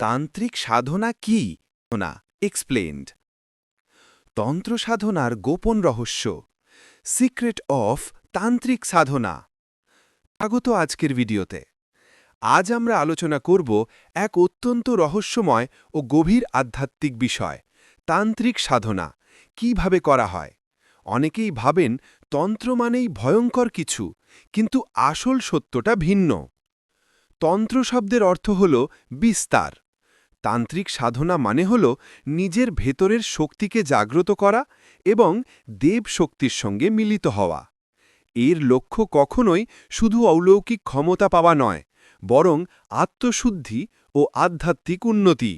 তান্ত্রিক সাধনা কি? না এক্সপ্লেনড তন্ত্র সাধনার গোপন রহস্য। সিক্রেট অফ তান্ত্রিক সাধনা। স্বাগত আজকের ভিডিওতে। আজ আমরা আলোচনা করব এক অত্যন্ত রহস্যময় ও গভীর আধ্যাত্মিক বিষয়, তান্ত্রিক সাধনা, কীভাবে করা হয়? অনেকেই ভাবেন তন্ত্র মানেই ভয়ঙ্কর কিছু, কিন্তু আসল সত্যটা ভিন্ন। তন্ত্র শব্দের অর্থ হল বিস্তার। তান্ত্রিক সাধনা মানে হল নিজের ভেতরের শক্তিকে জাগ্রত করা এবং দেব শক্তির সঙ্গে মিলিত হওয়া। এর লক্ষ্য কখনোই শুধু অলৌকিক ক্ষমতা পাওয়া নয়, বরং আত্মশুদ্ধি ও আধ্যাত্মিক উন্নতি।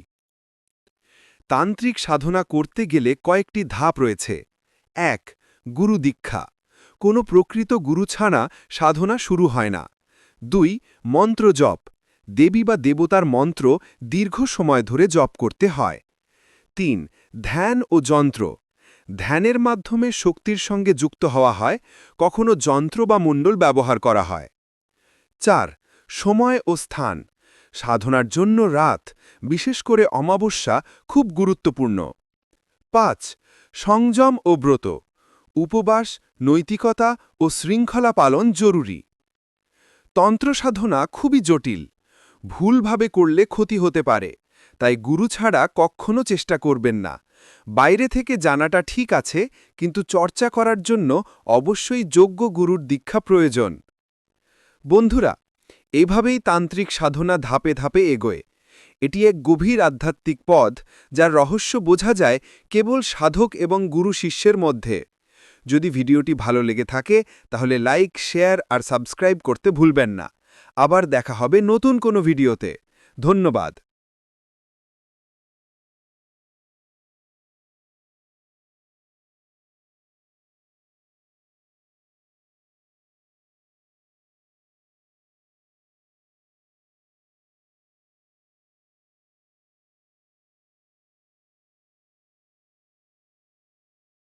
তান্ত্রিক সাধনা করতে গেলে কয়েকটি ধাপ রয়েছে। এক, গুরু দীক্ষা। কোনো প্রকৃত গুরু ছাড়া সাধনা শুরু হয় না। দুই, মন্ত্র জপ। দেবী বা দেবতার মন্ত্র দীর্ঘ সময় ধরে জপ করতে হয়। তিন, ধ্যান ও যন্ত্র। ধ্যানের মাধ্যমে শক্তির সঙ্গে যুক্ত হওয়া হয়, কখনো যন্ত্র বা মণ্ডল ব্যবহার করা হয়। চার, সময় ও স্থান। সাধনার জন্য রাত, বিশেষ করে অমাবস্যা, খুব গুরুত্বপূর্ণ। পাঁচ, সংযম ও ব্রত। উপবাস, নৈতিকতা ও শৃঙ্খলা পালন জরুরি। তন্ত্র সাধনা খুবই জটিল। ভুলভাবে করলে ক্ষতি হতে পারে। তাই গুরু ছাড়া কখনো চেষ্টা করবেন না। বাইরে থেকে জানাটা ঠিক আছে, কিন্তু চর্চা করার জন্য অবশ্যই যোগ্য গুরুর দীক্ষা প্রয়োজন। বন্ধুরা, এভাবেই তান্ত্রিক সাধনা ধাপে ধাপে এগোয়। এটি এক গভীর আধ্যাত্মিক পথ, যার রহস্য বোঝা যায় কেবল সাধক এবং গুরু শিষ্যের মধ্যে। যদি ভিডিওটি ভালো লেগে থাকে, তাহলে লাইক, শেয়ার আর সাবস্ক্রাইব করতে ভুলবেন না। আবার দেখা হবে নতুন কোনো ভিডিওতে। ধন্যবাদ।